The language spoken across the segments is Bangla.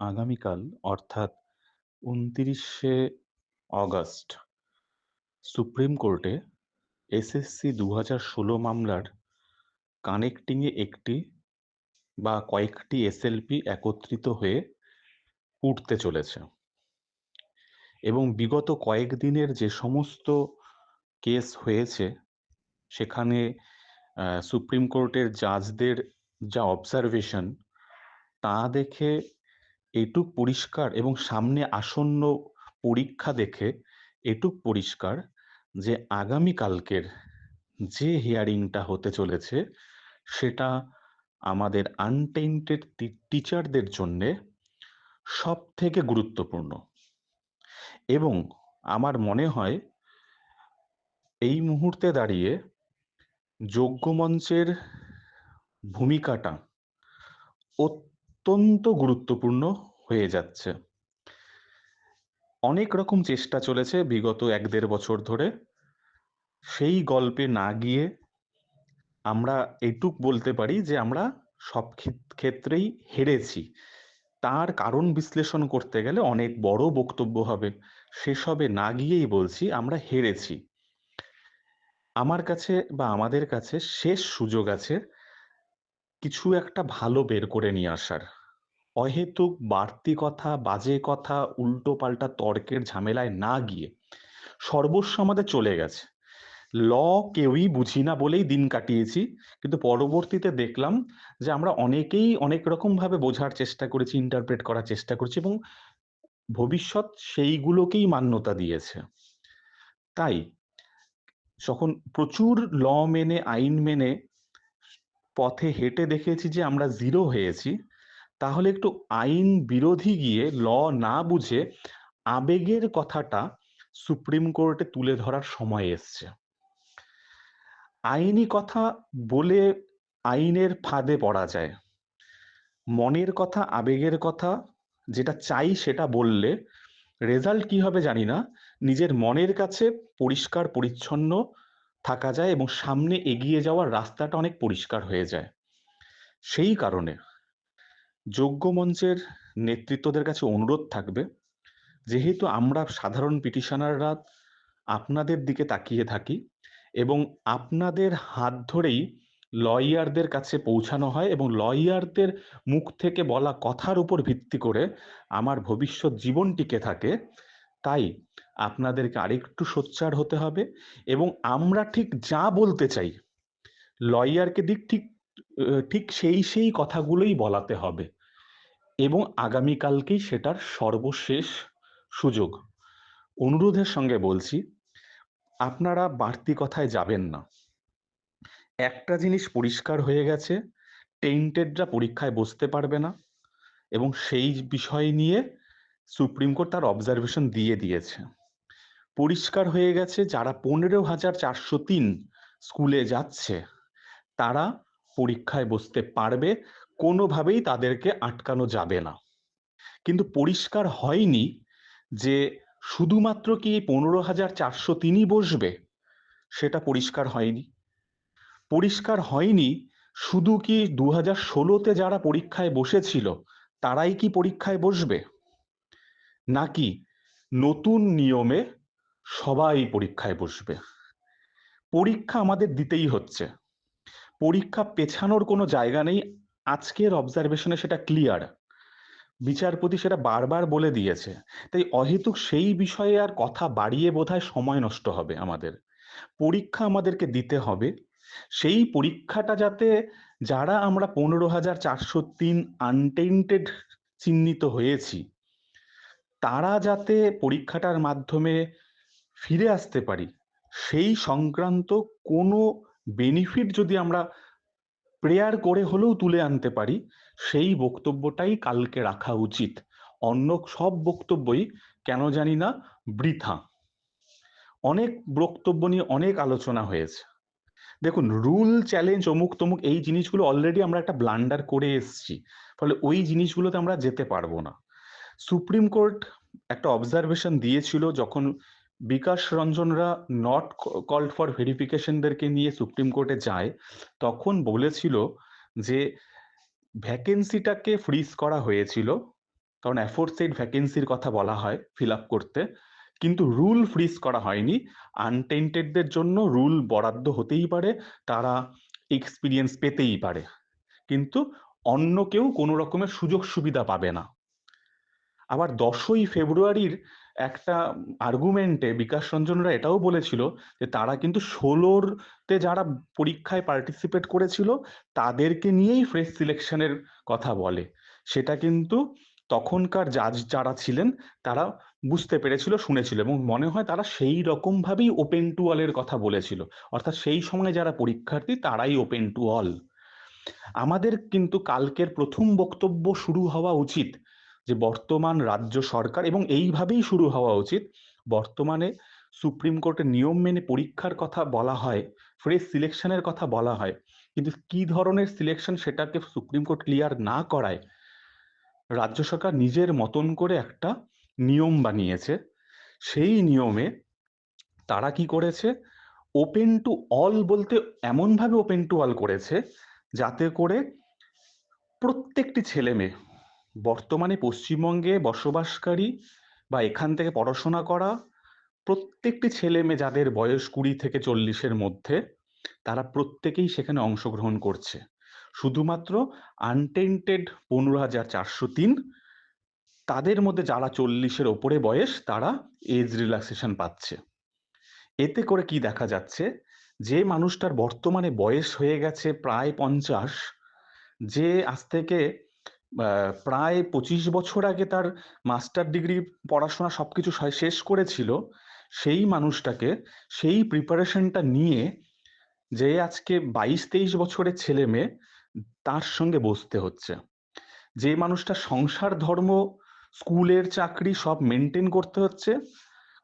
আগামীকাল অর্থাৎ ঊনত্রিশে অগাস্ট সুপ্রিম কোর্টে এসএসসি দু হাজার ষোলো মামলার কানেক্টিংয়ে একটি বা কয়েকটি এসএলপি একত্রিত হয়ে উঠতে চলেছে। এবং বিগত কয়েকদিনের যে সমস্ত কেস হয়েছে, সেখানে সুপ্রিম কোর্টের জাজদের যা অবজারভেশন তা দেখে এটুক পরিষ্কার এবং সামনে আসন্ন পরীক্ষা দেখে এটুক পরিষ্কার যে আগামীকালকের যে হিয়ারিংটা হতে চলেছে, সেটা আমাদের আনটেন্টেড টিচারদের জন্যে সব থেকে গুরুত্বপূর্ণ। এবং আমার মনে হয় এই মুহূর্তে দাঁড়িয়ে যোগ্য মঞ্চের ভূমিকাটা অত্যন্ত গুরুত্বপূর্ণ। হয়ে যাচ্ছে। অনেক রকম চেষ্টা চলেছে বিগত এক দেড় বছর ধরে। সেই গল্পে না গিয়ে আমরা এটুক বলতে পারি যে, আমরা সব ক্ষেত্রেই হেরেছি। তার কারণ বিশ্লেষণ করতে গেলে অনেক বড় বক্তব্য হবে। সেসবে না গিয়েই বলছি, আমরা হেরেছি। আমার কাছে বা আমাদের কাছে শেষ সুযোগ আছে কিছু একটা ভালো বের করে নিয়ে আসার। অহেতুক বাড়তি কথা, বাজে কথা, উল্টো পাল্টা তর্কের ঝামেলায় না গিয়ে সর্বস্ব আমাদের চলে গেছে। ল কেউই বুঝি না বলেই দিন কাটিয়েছি, কিন্তু পরবর্তীতে দেখলাম যে আমরা অনেকেই অনেক রকম ভাবে বোঝার চেষ্টা করেছি ইন্টারপ্রেট করার চেষ্টা করছি এবং ভবিষ্যৎ সেইগুলোকেই মান্যতা দিয়েছে। তাই যখন প্রচুর ল মেনে, আইন মেনে পথে হেঁটে দেখেছি যে আমরা জিরো হয়েছি তাহলে একটু আইন বিরোধী গিয়ে ল না বুঝে আবেগের কথাটা সুপ্রিম কোর্টে তুলে ধরার সময় এসছে। আইনি কথা বলে আইনের ফাঁদে পড়া যায়। মনের কথা, আবেগের কথা, যেটা চাই সেটা বললে রেজাল্ট কি হবে জানি না। নিজের মনের কাছে পরিষ্কার, পরিচ্ছন্ন থাকা যায় এবং সামনে এগিয়ে যাওয়ার রাস্তাটা অনেক পরিষ্কার হয়ে যায়। সেই কারণে যোগ্য মঞ্চের নেতৃত্বদের কাছে অনুরোধ থাকবে। যেহেতু আমরা সাধারণ পিটিশনাররা আপনাদের দিকে তাকিয়ে থাকি এবং আপনাদের হাত ধরেই লয়ারদের কাছে পৌঁছানো হয় এবং লয়ারদের মুখ থেকে বলা কথার উপর ভিত্তি করে আমার ভবিষ্যৎ জীবন টিকে থাকে, তাই আপনাদেরকে আরেকটু সোচ্চার হতে হবে এবং আমরা ঠিক যা বলতে চাই, লয়ারকে দিক ঠিক ঠিক সেই সেই কথাগুলোই বলাতে হবে। এবং আগামীকালকেই সেটার সর্বশেষ সুযোগ। অনুরোধের সঙ্গে বলছি, আপনারা বাড়তি কথায় যাবেন না। একটা জিনিস পরিষ্কার হয়ে গেছে টেন্টেডরা পরীক্ষায় বসতে পারবে না এবং সেই বিষয় নিয়ে সুপ্রিম কোর্ট তার অবজারভেশন দিয়ে দিয়েছে। পরিষ্কার হয়ে গেছে, যারা পনেরো হাজার চারশো তিন স্কুলে যাচ্ছে, তারা পরীক্ষায় বসতে পারবে, কোনোভাবেই তাদেরকে আটকানো যাবে না। কিন্তু পরিষ্কার হয়নি যে শুধুমাত্র কি পনেরো হাজার চারশো তিনই বসবে? সেটা পরিষ্কার হয়নি। পরিষ্কার হয়নি শুধু কি দু হাজার ষোলোতে যারা পরীক্ষায় বসেছিল, তারাই কি পরীক্ষায় বসবে? নাকি নতুন নিয়মে সবাই পরীক্ষায় বসবে? পরীক্ষা আমাদের দিতেই হচ্ছে। পরীক্ষা পেছানোর কোনো জায়গা নেই। আজকের অবজারভেশনে সেটা ক্লিয়ার বিচারপতি সেটা বারবার বলে দিয়েছে। তাই অহেতুক সেই বিষয়ে আর কথা বাড়িয়ে বোধহয় সময় নষ্ট হবে আমাদের। পরীক্ষা আমাদেরকে দিতে হবে। সেই পরীক্ষাটা যাতে যারা আমরা পনেরো হাজার চারশো তিন আনটেন্টেড চিহ্নিত হয়েছি, তারা যাতে পরীক্ষাটার মাধ্যমে ফিরে আসতে পারি, সেই সংক্রান্ত কোনো বেনিফিট যদি আমরা প্রেয়ার করে হলেও তুলে আনতে পারি, সেই বক্তব্যটাই কালকে রাখা উচিত। অন্য সব বক্তব্যই কেন জানি না বৃথা। অনেক বক্তব্য নিয়ে অনেক আলোচনা হয়েছে। দেখুন রুল চ্যালেঞ্জ অমুক তমুক এই জিনিসগুলো অলরেডি আমরা একটা ব্লান্ডার করে এসছি। ফলে ওই জিনিসগুলোতে আমরা যেতে পারব না। সুপ্রিম কোর্ট একটা অবজারভেশন দিয়েছিল যখন বিকাশ রঞ্জনরা নট কল্ড ফর ভেরিফিকেশনদেরকে নিয়ে সুপ্রিম কোর্টে যায়, তখন বলেছিল যে ভ্যাকেন্সিটাকে ফ্রিজ করা হয়েছিল, কারণ অ্যাফোরসেড ভ্যাকেন্সির কথা বলা হয় ফিল আপ করতে, কিন্তু রুল ফ্রিজ করা হয়নি। আনটেন্টেডদের জন্য রুল বরাদ্দ হতেই পারে, তারা এক্সপিরিয়েন্স পেতেই পারে। কিন্তু অন্য কেউ কোনো রকমের সুযোগ সুবিধা পাবে না। আবার দশই ফেব্রুয়ারির একটা আর্গুমেন্টে বিকাশ রঞ্জনরা এটাও বলেছিল যে তারা কিন্তু ষোলোরতে যারা পরীক্ষায় পার্টিসিপেট করেছিল, তাদেরকে নিয়েই ফ্রেশ সিলেকশনের কথা বলে। সেটা কিন্তু তখনকার জাজ যারা ছিলেন, তারা বুঝতে পেরেছিল, শুনেছিল এবং মনে হয় তারা সেই রকম ভাবেই ওপেন টু অলের কথা বলেছিল। অর্থাৎ সেই সময় যারা পরীক্ষার্থী, তারাই ওপেন টু অল আমাদের কিন্তু কালকের প্রথম বক্তব্য শুরু হওয়া উচিত। যে বর্তমান রাজ্য সরকার এবং এইভাবেই শুরু হওয়া উচিত। বর্তমানে সুপ্রিম কোর্টের নিয়ম মেনে পরীক্ষার কথা বলা হয় ফ্রেশ সিলেকশনের কথা বলা হয়। কিন্তু কি ধরনের সিলেকশন সেটাকে সুপ্রিম কোর্ট ক্লিয়ার না করায়, রাজ্য সরকার নিজের মতন করে একটা নিয়ম বানিয়েছে। সেই নিয়মে তারা কি করেছে ওপেন টু অল বলতে এমনভাবে ওপেন টু অল করেছে, যাতে করে প্রত্যেকটি ছেলে মেয়ে বর্তমানে পশ্চিমবঙ্গে বসবাসকারী বা এখান থেকে পড়াশোনা করা প্রত্যেকটি ছেলে মেয়ে যাদের বয়স কুড়ি থেকে চল্লিশের মধ্যে, তারা প্রত্যেকেই সেখানে অংশগ্রহণ করছে। শুধুমাত্র আনটেন্টেড পনেরো হাজার চারশো তিন, তাদের মধ্যে যারা চল্লিশের ওপরে বয়স, তারা এজ রিল্যাক্সেশন পাচ্ছে। এতে করে কি দেখা যাচ্ছে, যে মানুষটার বর্তমানে বয়স হয়ে গেছে প্রায় পঞ্চাশ, যে আজ থেকে প্রায় পঁচিশ বছর আগে তার মাস্টার ডিগ্রি পড়াশোনা সব কিছু শেষ করেছিল, সেই মানুষটাকে সেই প্রিপারেশনটা নিয়ে যে আজকে বাইশ তেইশ বছরের ছেলে মেয়ে, তার সঙ্গে বসতে হচ্ছে। যে মানুষটা সংসার ধর্ম, স্কুলের চাকরি সব মেনটেন করতে হচ্ছে,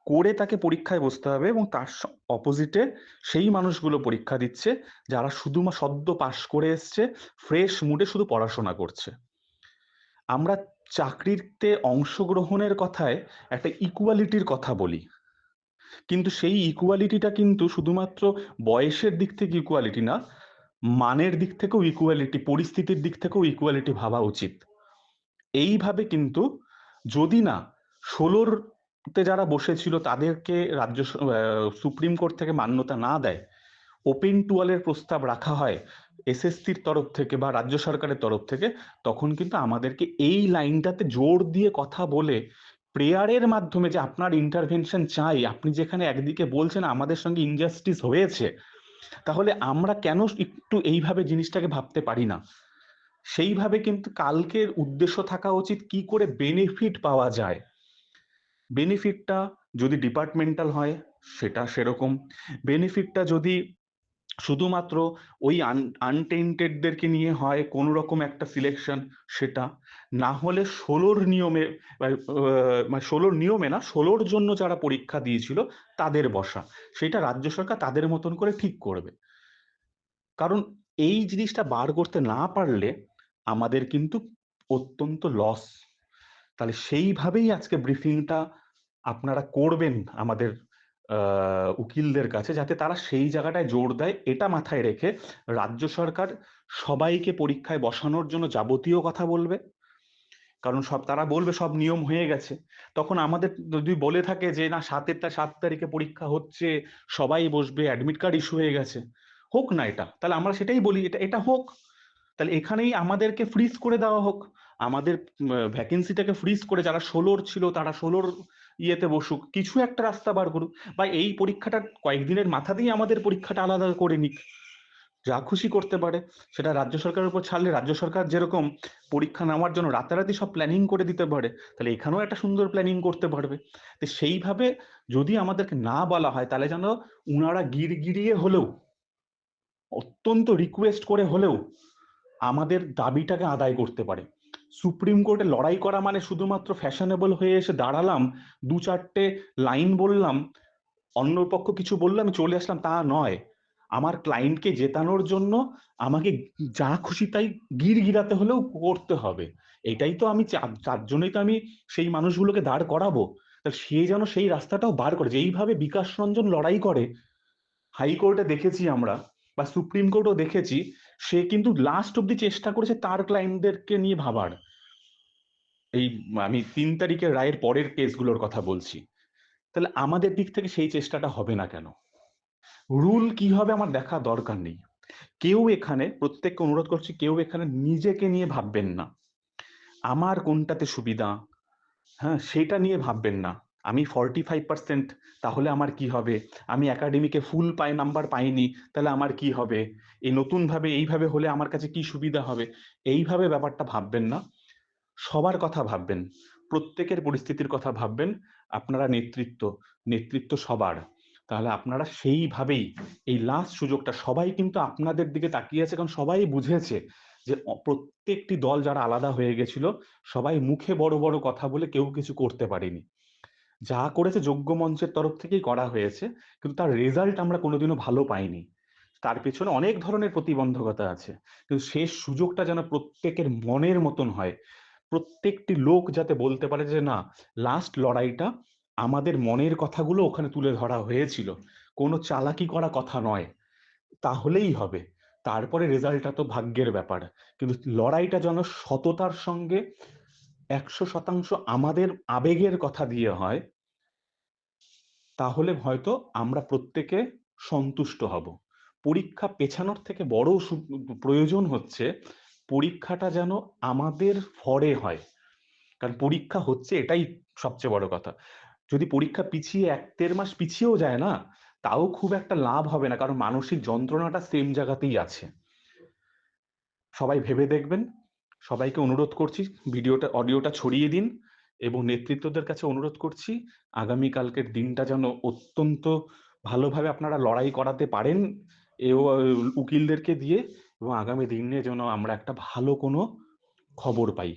করে তাকে পরীক্ষায় বসতে হবে এবং তার অপোজিটে সেই মানুষগুলো পরীক্ষা দিচ্ছে, যারা শুধু সদ্য পাশ করে এসছে ফ্রেশ মুডে শুধু পড়াশোনা করছে। আমরা চাকরিতে অংশগ্রহণের কথায় একটা ইকুয়ালিটির কথা বলি। কিন্তু সেই ইকুয়ালিটিটা কিন্তু শুধুমাত্র বয়সের দিক থেকে ইকুয়ালিটি না, মানের দিক থেকেও ইকুয়ালিটি পরিস্থিতির দিক থেকেও ইকুয়ালিটি ভাবা উচিত। এইভাবে কিন্তু যদি না ষোলোর তে যারা বসেছিল তাদেরকে রাজ্য সুপ্রিম কোর্ট থেকে মান্যতা না দেয় ওপেন টুয়ালের প্রস্তাব রাখা হয় এসএসসির তরফ থেকে বা রাজ্য সরকারের তরফ থেকে, তখন কিন্তু আমাদেরকে এই লাইনটাতে জোর দিয়ে কথা বলে প্রেয়ারের মাধ্যমে যে আপনার ইন্টারভেনশন চাই, আপনি যেখানে একদিকে বলছেন আমাদের সঙ্গে ইনজাস্টিস হয়েছে, তাহলে আমরা কেন একটু এইভাবে জিনিসটাকে ভাবতে পারি না? সেইভাবে কিন্তু কালকের উদ্দেশ্য থাকা উচিত কি করে বেনিফিট পাওয়া যায়। বেনিফিটটা যদি ডিপার্টমেন্টাল হয়, সেটা সেরকম। বেনিফিটটা যদি শুধুমাত্র ওই আনটেন্টেডদেরকে নিয়ে হয় কোনো রকম একটা সিলেকশন সেটা। না হলে ষোলোর নিয়মে মানে ষোলোর নিয়মে না, ষোলোর জন্য যারা পরীক্ষা দিয়েছিল তাদের বসা। সেটা রাজ্য সরকার তাদের মতন করে ঠিক করবে। কারণ এই জিনিসটা বার করতে না পারলে আমাদের কিন্তু অত্যন্ত লস তাহলে সেইভাবেই আজকে ব্রিফিংটা আপনারা করবেন আমাদের উকিলদের কাছে যাতে তারা সেই জায়গাটায় জোর দেয়, এটা মাথায় রেখে রাজ্য সরকার সবাইকে পরীক্ষায় বসানোর জন্য যাবতীয় কথা বলবে। কারণ সব, তারা বলবে সব নিয়ম হয়ে গেছে। তখন আমাদের যদি বলে থাকে যে, না সাতেরটা সাত তারিখে পরীক্ষা হচ্ছে, সবাই বসবে অ্যাডমিট কার্ড ইস্যু হয়ে গেছে। হোক না এটা, তাহলে আমরা সেটাই বলি, এটা এটা হোক। তাহলে এখানেই আমাদেরকে ফ্রিজ করে দেওয়া হোক। আমাদের ভ্যাকেন্সিটাকে ফ্রিজ করে যারা ষোলোর ছিল, তারা ষোলোর ইয়েতে বসুক, কিছু একটা রাস্তা বার করুক। বা এই পরীক্ষাটা কয়েকদিনের মাথা দিয়ে আমাদের পরীক্ষাটা আলাদা করে নিক। যা খুশি করতে পারে, সেটা রাজ্য সরকারের উপর ছাড়লে রাজ্য সরকার যেরকম পরীক্ষা নেওয়ার জন্য রাতারাতি সব প্ল্যানিং করে দিতে পারে, তাহলে এখানেও একটা সুন্দর প্ল্যানিং করতে পারবে। তো সেইভাবে যদি আমাদেরকে না বলা হয়, তাহলে যেন উনারা গির গিরিয়ে হলেও, অত্যন্ত রিকোয়েস্ট করে হলেও আমাদের দাবিটাকে আদায় করতে পারে। সুপ্রিম কোর্টে লড়াই করা মানে শুধুমাত্র ফ্যাশনেবল হয়ে এসে দাঁড়ালাম, দু চারটে লাইন বললাম অন্য পক্ষ কিছু বললাম চলে আসলাম, তা নয়। আমার ক্লায়েন্টকে জেতানোর জন্য আমাকে যা খুশি তাই গির গিরাতে হলেও করতে হবে। এটাই তো আমি তার জন্যই তো আমি সেই মানুষগুলোকে দাঁড় করাবো। তা সে যেন সেই রাস্তাটাও বার করে, যেইভাবে বিকাশ রঞ্জন লড়াই করে, হাইকোর্টে দেখেছি আমরা, বা সুপ্রিম কোর্টও দেখেছি সে কিন্তু লাস্ট অব্দি চেষ্টা করেছে তার ক্লায়েন্টদেরকে নিয়ে ভাবার। এই আমি তিন তারিখের রায়ের পরের কেসগুলোর কথা বলছি। তাহলে আমাদের দিক থেকে সেই চেষ্টাটা হবে না কেন? রুল কি হবে আমার দেখা দরকার নেই। কেউ এখানে, প্রত্যেককে অনুরোধ করছি, কেউ এখানে নিজেকে নিয়ে ভাববেন না। আমার কোনটাতে সুবিধা? হ্যাঁ সেটা নিয়ে ভাববেন না। আমি ফর্টি ফাইভ পার্সেন্ট তাহলে আমার কি হবে? আমি একাডেমিকে ফুল পাই নাম্বার পাইনি, তাহলে আমার কি হবে? এই নতুনভাবে, এইভাবে হলে আমার কাছে কি সুবিধা হবে? এইভাবে ব্যাপারটা ভাববেন না। সবার কথা ভাববেন, প্রত্যেকের পরিস্থিতির কথা ভাববেন, আপনারা নেতৃত্ব নেতৃত্ব সবার। তাহলে আপনারা সেইভাবেই এই লাস্ট সুযোগটা, সবাই কিন্তু আপনাদের দিকে তাকিয়ে আছে, কারণ সবাই বুঝেছে যে প্রত্যেকটি দল যারা আলাদা হয়ে গেছিল, সবাই মুখে বড় বড় কথা বলে কেউ কিছু করতে পারেনি। যা করেছে যোগ্য মঞ্চের তরফ থেকেই করা হয়েছে, কিন্তু তার রেজাল্ট আমরা কোনোদিনও ভালো পাইনি। তার পেছনে অনেক ধরনের প্রতিবন্ধকতা আছে, কিন্তু শেষ সুযোগটা যেন প্রত্যেকের মনের মতন হয়। প্রত্যেকটি লোক যাতে বলতে পারে যে, না লাস্ট লড়াইটা আমাদের মনের কথাগুলো ওখানে তুলে ধরা হয়েছিল, কোনো চালাকি করা কথা নয়, তাহলেই হবে। তারপরে রেজাল্টটা তো ভাগ্যের ব্যাপার, কিন্তু লড়াইটা যেন সততার সঙ্গে একশো শতাংশ আমাদের আবেগের কথা দিয়ে হয়, তাহলে হয়তো আমরা প্রত্যেকে সন্তুষ্ট হব। পরীক্ষা পেছানোর থেকে বড় প্রয়োজন হচ্ছে পরীক্ষাটা যেন আমাদের ফরে হয়। কারণ পরীক্ষা হচ্ছে এটাই সবচেয়ে বড় কথা। যদি পরীক্ষা পিছিয়ে এক দেড় মাস পিছিয়েও যায় না, তাও খুব একটা লাভ হবে না, কারণ মানসিক যন্ত্রণাটা সেম জায়গাতেই আছে। সবাই ভেবে দেখবেন সবাইকে অনুরোধ করছি ভিডিওটা অডিওটা ছড়িয়ে দিন এবং নেতৃত্বদের কাছে অনুরোধ করছি আগামী কালকের দিনটা যেন অত্যন্ত ভালোভাবে আপনারা লড়াই করাতে পারেন এ উকিলদেরকে দিয়ে এবং আগামী দিনে যেন আমরা একটা ভালো কোনো খবর পাই।